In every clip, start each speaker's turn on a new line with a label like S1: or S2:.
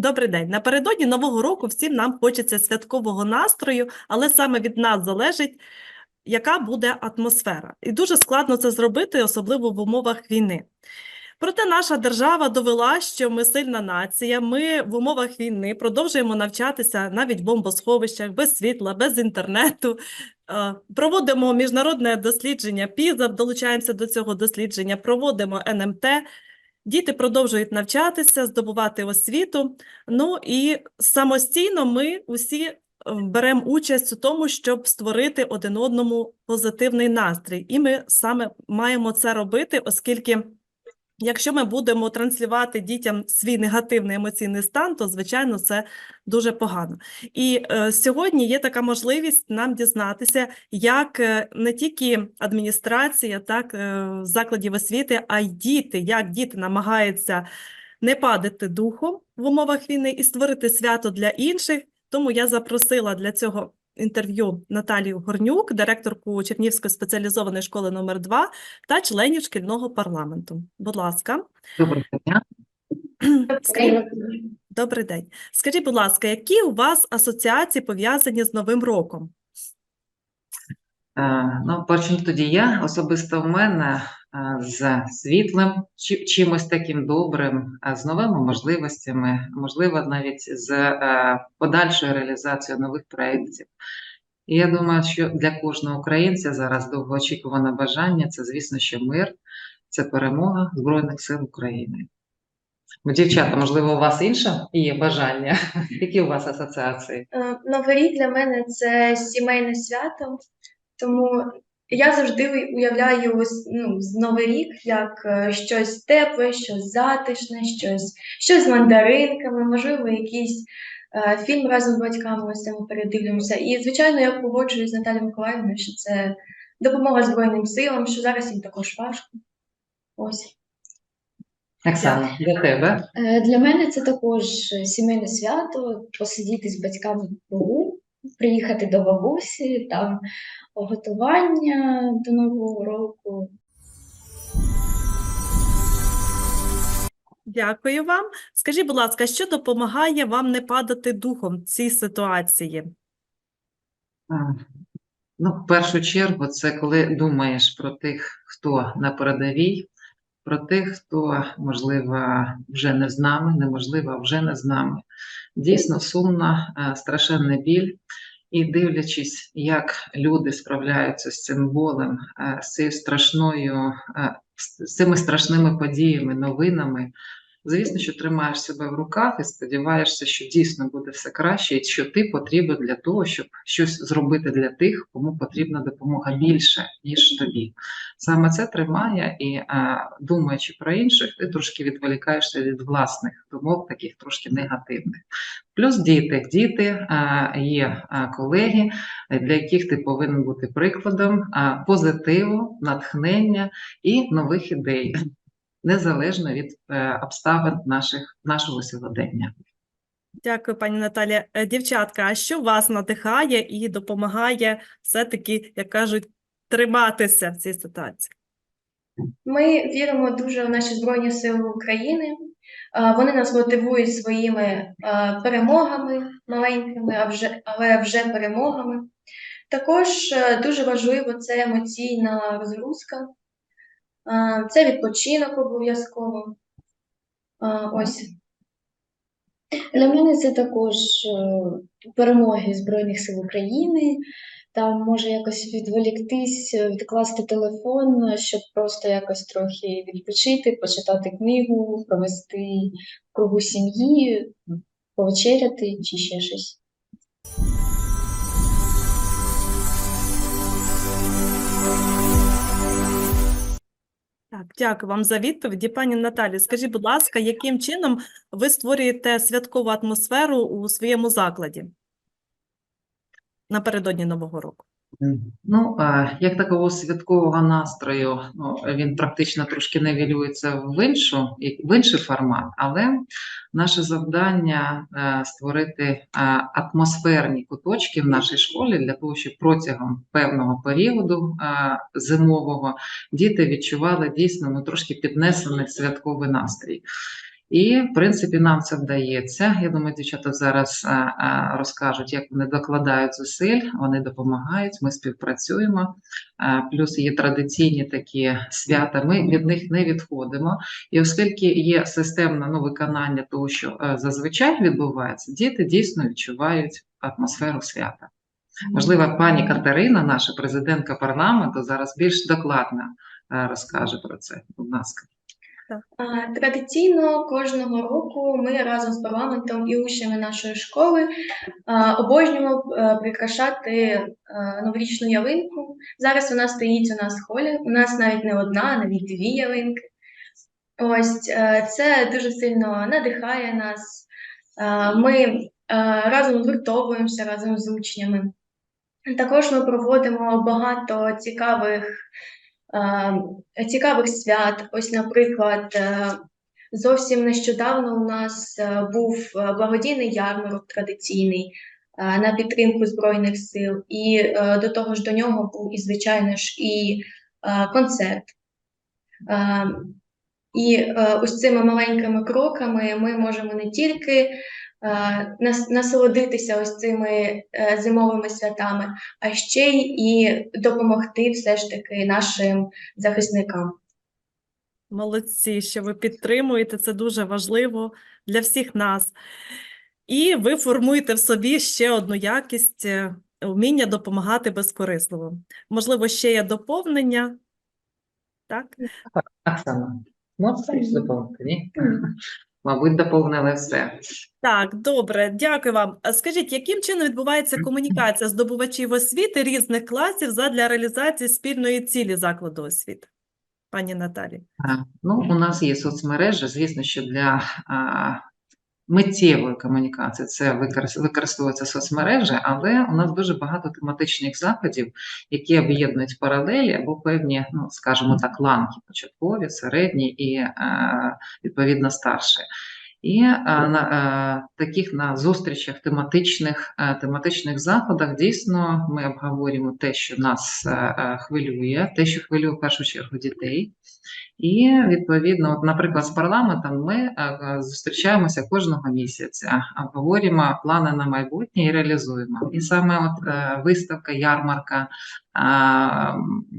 S1: Добрий день. Напередодні Нового року всім нам хочеться святкового настрою, але саме від нас залежить, яка буде атмосфера. І дуже складно це зробити, особливо в умовах війни. Проте наша держава довела, що ми сильна нація. Ми в умовах війни продовжуємо навчатися навіть в бомбосховищах, без світла, без інтернету. Е, Проводимо міжнародне дослідження ПІЗа, долучаємося до цього дослідження, проводимо НМТ. Діти продовжують навчатися, здобувати освіту. Ну і самостійно ми усі е, беремо участь у тому, щоб створити один одному позитивний настрій. І ми саме маємо це робити, оскільки якщо ми будемо транслювати дітям свій негативний емоційний стан, то звичайно це дуже погано. І е, сьогодні є така можливість нам дізнатися, як е, не тільки адміністрація, так е, закладів освіти, а й діти, як діти намагаються не падати духом в умовах війни і створити свято для інших. Тому я запросила для цього інтерв'ю Наталію Горнюк, директорку Чернівської спеціалізованої школи номер 2 та членів шкільного парламенту. Будь ласка,
S2: Доброго дня.
S1: скажіть, добрий день. Скажіть, будь ласка, які у вас асоціації пов'язані з Новим роком?
S2: Е, Ну, почну тоді я. Особисто в мене з світлим, чимось таким добрим, з новими можливостями, можливо, навіть з е, подальшою реалізацією нових проєктів. І я думаю, що для кожного українця зараз довгоочікуване бажання це, звісно, що мир, це перемога Збройних сил України. Ну, Дівчата, можливо, у вас інше є бажання? Які у вас асоціації?
S3: Е, Новий рік для мене це сімейне свято, тому я завжди уявляю ось, ну, з Новий рік як е, щось тепле, щось затишне, щось, щось з мандаринками, можливо, якийсь е, фільм разом з батьками, ось це ми передивлюємося. І, звичайно, я погоджуюсь з Наталією Миколаївною, що це допомога Збройним силам, що зараз їм також важко. Ось.
S2: Оксана, для тебе?
S4: Е, Для мене це також е, сімейне свято, посидіти з батьками в кругу, приїхати до бабусі, там готування до Нового року.
S1: Дякую вам. Скажіть, будь ласка, що допомагає вам не падати духом в цій ситуації?
S2: Ну, в першу чергу, це коли думаєш про тих, хто на передовій, про тих, хто, можливо, вже не з нами, неможливо, вже не з нами. Дійсно сумна, е, страшенний біль. І дивлячись, як люди справляються з цим болем, е, з цією страшною, е, з цими страшними подіями, новинами, звісно, що тримаєш себе в руках і сподіваєшся, що дійсно буде все краще, і що ти потрібен для того, щоб щось зробити для тих, кому потрібна допомога більше, ніж тобі. Саме це тримає, і е, думаючи про інших, ти трошки відволікаєшся від власних думок, таких трошки негативних. Плюс діти. Діти е, є е, колеги, для яких ти повинен бути прикладом позитиву, натхнення і нових ідей, незалежно від е, обставин наших, нашого сьогодення.
S1: Дякую, пані Наталія. Е, Дівчатка, а що вас надихає і допомагає все-таки, як кажуть, триматися в цій ситуації?
S3: Ми віримо дуже в наші Збройні Сили України. Вони нас мотивують своїми перемогами маленькими, але вже перемогами. Також е, дуже важливо це емоційна розгрузка, це відпочинок обов'язково. Ось.
S4: Для мене це також е, перемоги Збройних сил України. Там може якось відволіктись, е, відкласти телефон, щоб просто якось трохи відпочити, почитати книгу, провести кругу сім'ї, повечеряти чи ще щось.
S1: Так, дякую вам за відповіді. Пані Наталі, скажіть, будь ласка, яким чином ви створюєте святкову атмосферу у своєму закладі напередодні Нового року?
S2: Ну, як такого святкового настрою, ну, він практично трошки невілюється в іншу, в інший формат, але наше завдання е, створити е, атмосферні куточки в нашій школі для того, щоб протягом певного періоду е, зимового діти відчували дійсно ну, трошки піднесений святковий настрій. І, в принципі, нам це вдається. Я думаю, дівчата зараз розкажуть, як вони докладають зусиль, вони допомагають, ми співпрацюємо. Плюс є традиційні такі свята. Ми від них не відходимо. І оскільки є системне ну, виконання того, що е, зазвичай відбувається, діти дійсно відчувають атмосферу свята. Можливо, пані Катерина, наша президентка парламенту, зараз більш докладно е, розкаже про це. Будь ласка.
S3: Традиційно кожного року ми разом з парламентом і учнями нашої школи обожнюємо е, прикрашати е, новорічну ялинку. Зараз вона стоїть у нас в холі. У нас навіть не одна, а навіть дві ялинки. Ось е, це дуже сильно надихає нас. Ми разом згуртовуємося разом з учнями. Також ми проводимо багато цікавих, цікавих свят. Ось, наприклад, е, зовсім нещодавно у нас е, був е, благодійний ярмарок традиційний на підтримку Збройних сил, і до того ж до нього був і, звичайно ж, і концерт. Е, І ось цими маленькими кроками ми можемо не тільки насолодитися ось цими е, зимовими святами, а ще й і допомогти все ж таки нашим захисникам.
S1: Молодці, що ви підтримуєте, це дуже важливо для всіх нас. І ви формуєте в собі ще одну якість е, вміння допомагати безкорисливо. Можливо, ще є доповнення. Так?
S2: Оксана, можете
S4: щось
S2: доповнити? Ні? Мабуть, доповнили все.
S1: Так, добре, дякую вам. Скажіть, яким чином відбувається комунікація здобувачів освіти різних класів задля реалізації спільної цілі закладу освіти? Пані Наталі.
S2: Ну, у нас є соцмережі, звісно, що для миттєвої комунікації це використовується соцмережі, але у нас дуже багато тематичних заходів, які об'єднують паралелі або певні, ну скажімо так, ланки початкові, середні і е, відповідно старші. І на е, таких на зустрічах тематичних, е, тематичних заходах дійсно ми обговорюємо те, що нас е, хвилює, те, що хвилює в першу чергу дітей. І відповідно, от, наприклад, з парламентом ми зустрічаємося кожного місяця, обговорюємо плани на майбутнє і реалізуємо. І саме от виставка, ярмарка,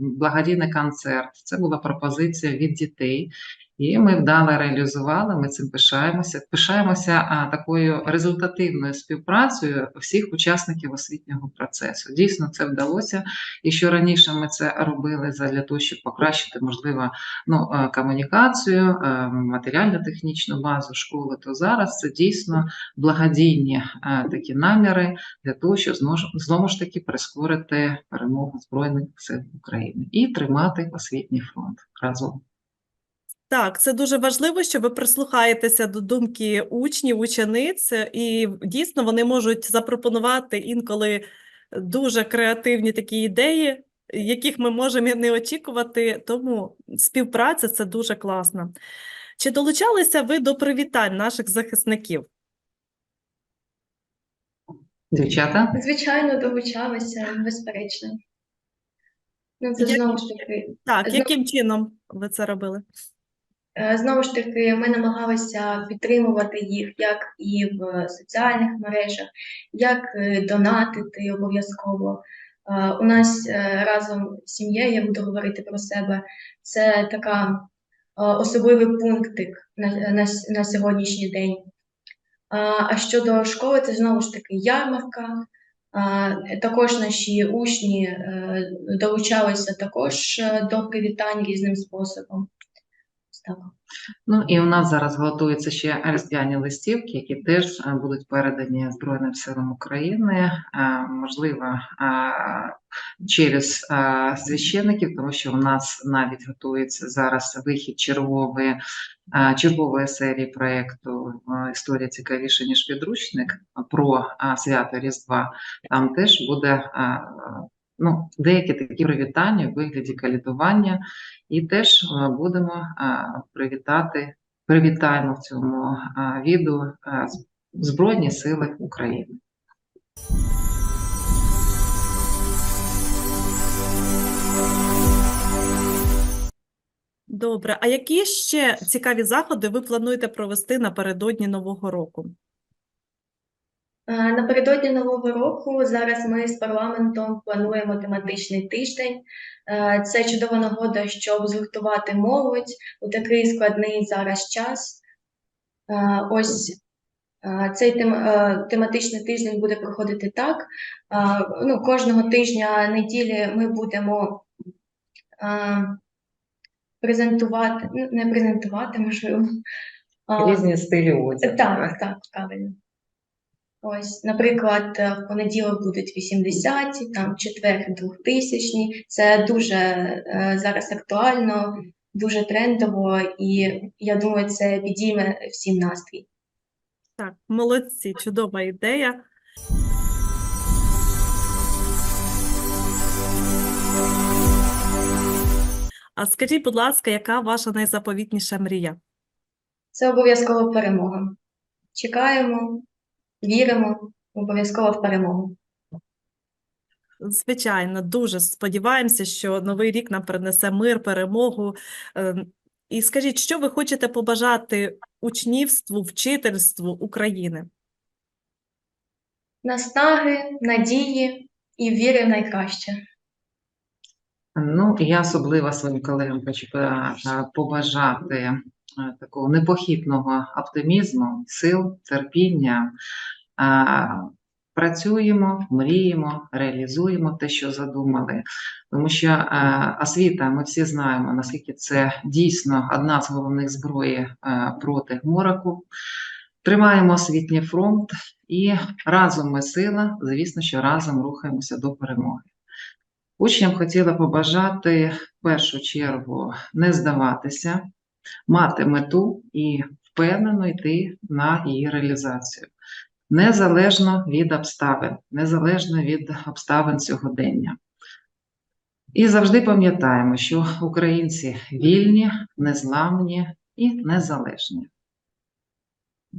S2: благодійний концерт це була пропозиція від дітей. І ми вдало реалізували, ми цим пишаємося. Пишаємося а, такою результативною співпрацею всіх учасників освітнього процесу. Дійсно, це вдалося. І що раніше ми це робили для того, щоб покращити, можливо, ну, е, комунікацію, е, матеріально-технічну базу школи, то зараз це дійсно благодійні е, такі наміри для того, щоб знову ж таки прискорити перемогу Збройних сил України і тримати освітній фронт разом.
S1: Так, це дуже важливо, що ви прислухаєтеся до думки учнів, учениць, і дійсно вони можуть запропонувати інколи дуже креативні такі ідеї, яких ми можемо і не очікувати. Тому співпраця це дуже класно. Чи долучалися ви до привітань наших захисників?
S2: Дівчата?
S3: Звичайно, долучалися, безперечно. Ну, це
S1: Як-
S3: знову ж таки,
S1: Так, яким чином ви це робили?
S3: Е, Знову ж таки, ми намагалися підтримувати їх як і в соціальних мережах, як е, донатити обов'язково. Е, У нас разом з сім'єю, я буду говорити про себе, це така особливий пунктик на, на, на сьогоднішній день. А щодо школи, це знову ж таки ярмарка. Також наші учні долучалися також до привітань різним способом. Так.
S2: Ну і у нас зараз готуються ще різдвяні листівки, які теж е, будуть передані Збройним силам України, е, можливо, е, через священиків, тому що у нас навіть готується зараз вихід чергової, чергової серії проєкту Історія цікавіша, ніж підручник про свято Різдва. Там теж буде ну, деякі такі привітання в вигляді калідування. І теж е, будемо е, привітати, привітаємо в цьому е, відео Збройні Сили України.
S1: Добре. А які ще цікаві заходи ви плануєте провести напередодні Нового року?
S3: Е, Напередодні Нового року зараз ми з парламентом плануємо тематичний тиждень. Е, Це чудова нагода, щоб згуртувати молодь у такий складний зараз час. Е, Ось цей тем, тематичний тиждень буде проходити так. Ну, кожного тижня неділі ми будемо презентувати, ну, не презентувати, можливо.
S2: Різні стилі одягу.
S3: так, так, правильно. Ось, наприклад, е, в понеділок будуть 80-ті, там четвер 2000-ні. Це дуже е, зараз актуально, дуже трендово, і я думаю, це підійме всім настрій.
S1: Так, молодці, чудова ідея. А скажіть, будь ласка, яка ваша найзаповітніша мрія?
S3: Це обов'язково перемога. Чекаємо, віримо, обов'язково в перемогу.
S1: Звичайно, дуже сподіваємося, що новий рік нам принесе мир, перемогу. Ем, І скажіть, що ви хочете побажати учнівству, вчительству України?
S3: Наснаги, надії і віри в найкраще.
S2: Ну, я особливо своїм колегам хочу е, побажати е, такого непохитного оптимізму, сил, терпіння. Працюємо, мріємо, реалізуємо те, що задумали. Тому що е, освіта, ми всі знаємо, наскільки це дійсно одна з головних зброї проти мороку. Тримаємо освітній фронт і разом ми сила, звісно, що разом рухаємося до перемоги. Учням хотіла побажати в першу чергу не здаватися, мати мету і впевнено йти на її реалізацію. Незалежно від обставин, незалежно від обставин сьогодення. І завжди пам'ятаємо, що українці вільні, незламні і незалежні.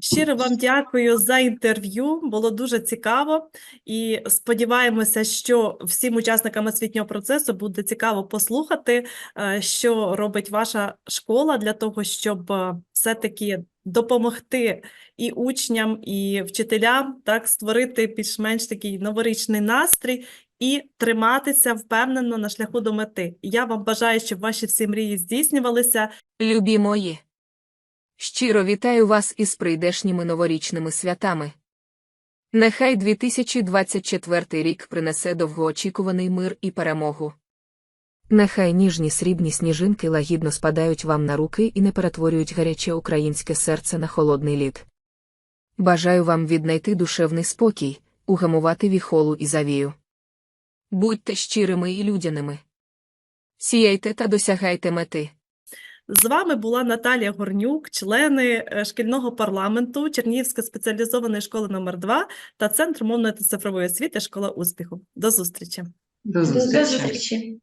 S1: Щиро вам дякую за інтерв'ю. Було дуже цікаво, і сподіваємося, що всім учасникам освітнього процесу буде цікаво послухати, е, що робить ваша школа для того, щоб е, все-таки допомогти і учням, і вчителям так створити більш-менш такий новорічний настрій. І триматися впевнено на шляху до мети. Я вам бажаю, щоб ваші всі мрії здійснювалися,
S5: Любі мої. Щиро вітаю вас із прийдешніми новорічними святами. Нехай 2024 рік принесе довгоочікуваний мир і перемогу. Нехай ніжні срібні сніжинки лагідно спадають вам на руки і не перетворюють гаряче українське серце на холодний лід. Бажаю вам віднайти душевний спокій, угамувати віхолу і завію. Будьте щирими і людяними. Сіяйте та досягайте мети.
S1: З вами була Наталія Горнюк, члени е, шкільного парламенту Чернігівської спеціалізованої школи номер 2 та Центру мовної та цифрової освіти Школа успіху. До зустрічі!
S2: До
S3: До
S2: зустрічі!
S3: зустрічі!